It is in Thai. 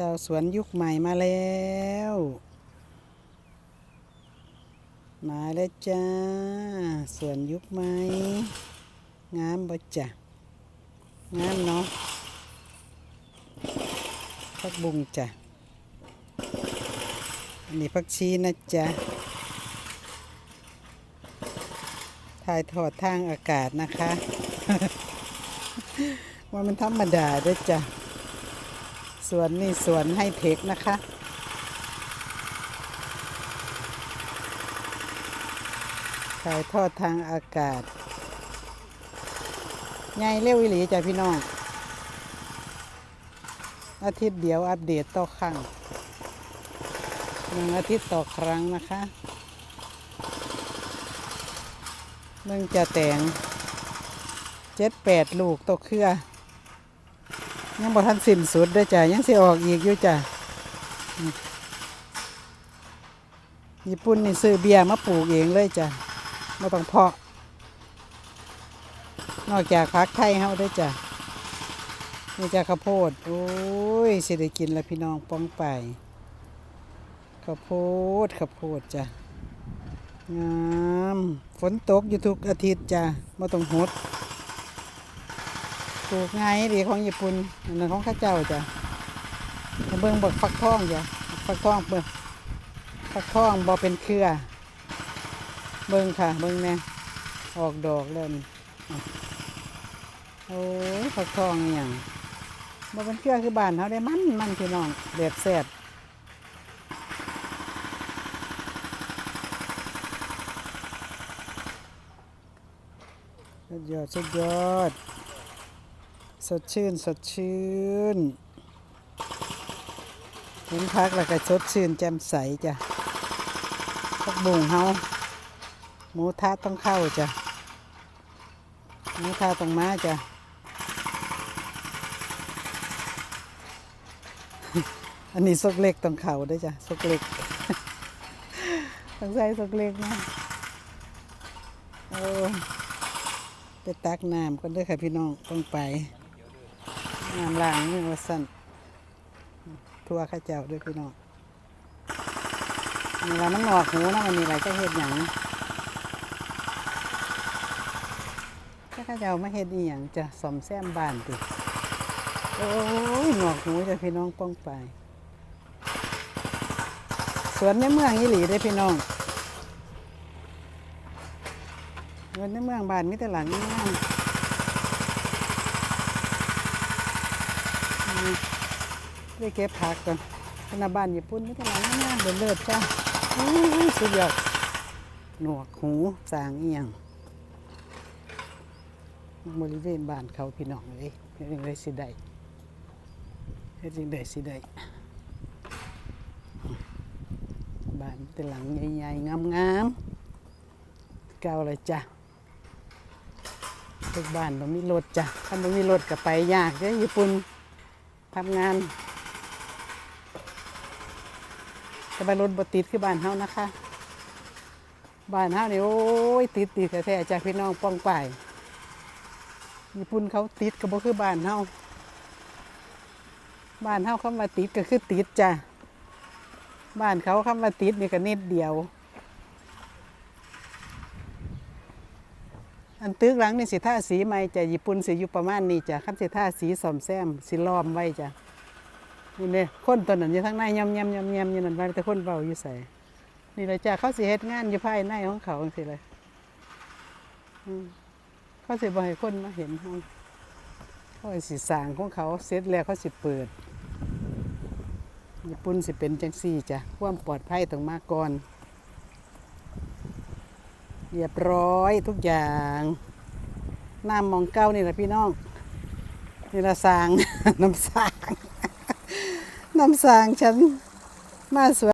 เจ้าสวนยุคใหม่มาแล้ว มาแล้วจ้า สวนยุคใหม่ งามบ่จ้ะงามเนาะพักบุงจ้ะอันนี้พักชีนะจ๊ะ ถ่ายทอดทางอากาศนะคะ ว่ามันธรรมดาเด้วยจ้ะ สวนนี่สวนให้เทคนะคะ ถ่ายทอดทางอากาศไงเร็วอีหลีจ้ะพี่น้อง อาทิตย์เดียวอัปเดตต่อครั้งหนึ่งอาทิตย์ต่อครั้งนะคะมึงจะแต่งเจ็ดแปดลูกตกเครือ ยังบ่ทันสิ้นสุดเด้จ้ะยังสิออกอีกอยู่จ้ะญี่ปุ่นนี่ซื้อเบียร์มาปลูกเองเลยจ้ะไม่ต้องเพาะ นอกจากพักไทยเฮาเด้วยจ้ะนี่จ้ะข้าวโพด โอ้ยสิได้กินแล้วพี่น้องป้องไปข้าวโพดข้าวโพดจ้ะงามฝนตกอยู่ทุกอาทิตย์จ้ะไม่ต้องหด ปลูกง่ายดีของญี่ปุ่นอันนั้นของข้าเจ้าจ้ะเบิ่งบกฟักทองจ้ะฟักทองเบิ่งฟักทองบ่เป็นเครือ เบิ่งค่ะ เบิ่งแน่ออกดอกแล้วนี่โอ้ฟักทองอย่างบ่เป็นเครือคือบ้านเฮาได้มันมันพี่น้องแบบแซ่บสุดยอดสุดยอด สดชื่น สดชื่นเห็นพักแล้วก็สดชื่นแจ่มใสจ้ะพักบุงเฮาหมูทะต้องเข้าจ้ะหมูทะต้องมาจ้ะอันนี้ซกเล็กต้องเข่าด้วยจ้ะซกเล็กต้องใส่ซกเล็กนะโอ้ไปตักน้ำกันด้วยค่ะพี่น้องต้องไป น้ำล้างมือว่าสั่นทั่วข้าเจ้าด้วยพี่น้องนี่ละมันหงอกหูนะมันมีอะไรจะเห็ดหยังถ้าข้าเจ้ามาเห็ดอีหยังจะสอมแซมบ้านติโอ้ยหงอกหูจะพี่น้องป้องไป สวนในเมืองยี่หลีได้พี่น้องสวนในเมืองบ้านมีแต่หลังนี่ ได้เก็บผักก่อนธนาบ้านญี่ปุ่นมีแต่หลังงามเดินเลิศจ้าอู้หูสุดยอดหนวกหูสางเอียงบริเวณบ้านเขาพี่น้องเลยเฮ็ดจังไดสิได้เฮ็ดจังไดสิได้บ้านเป็นหลังใหญ่ๆงามๆเก่าเลยจ้ะทุกบ้านต้องมีรถจ้ะถ้าไม่มีรถก็ไปยากเด้อญี่ปุ่นทำงาน แต่ไปรถบติดคือบ้านเฮานะคะ บ้านเฮานี่โอ้ยติดติดแท้ๆจ้ะพี่น้องป้องป่ายญี่ปุ่นเขาติดก็บ่คือบ้านเฮาบ้านเฮาเขามาติดก็คือติดจ้ะบ้านเขาคำว่าติดนี่ก็นิดเดียว อันตึกหลังนี่สิท่าสีใหม่จะญี่ปุ่นสิอยู่ประมาณนี้จ้ะคันสิท่าสีสอมแซมสิล้อมไว้จ้ะ นี่เนี่ยคนตัวนั้นอยู่ทั้งในยำยำยำยำอยู่นั่นว่าแต่คนเบาอยู่ใส่นี่เลยจ้ะเขาสิเฮ็ดงานอยู่ภายในของเขาสิเลยเขาสิบ่ให้คนมาเห็นเขาเขาสิสร้างของเขาเสร็จแล้วเขาสิเปิดญี่ปุ่นสิเป็นจังซี่จ้ะความปลอดภัยต้องมาก่อนเรียบร้อยทุกอย่างน้ำมองเก้านี่แหละพี่น้องนี่ละสางน้ำสาง น้ำสางฉันมาสวย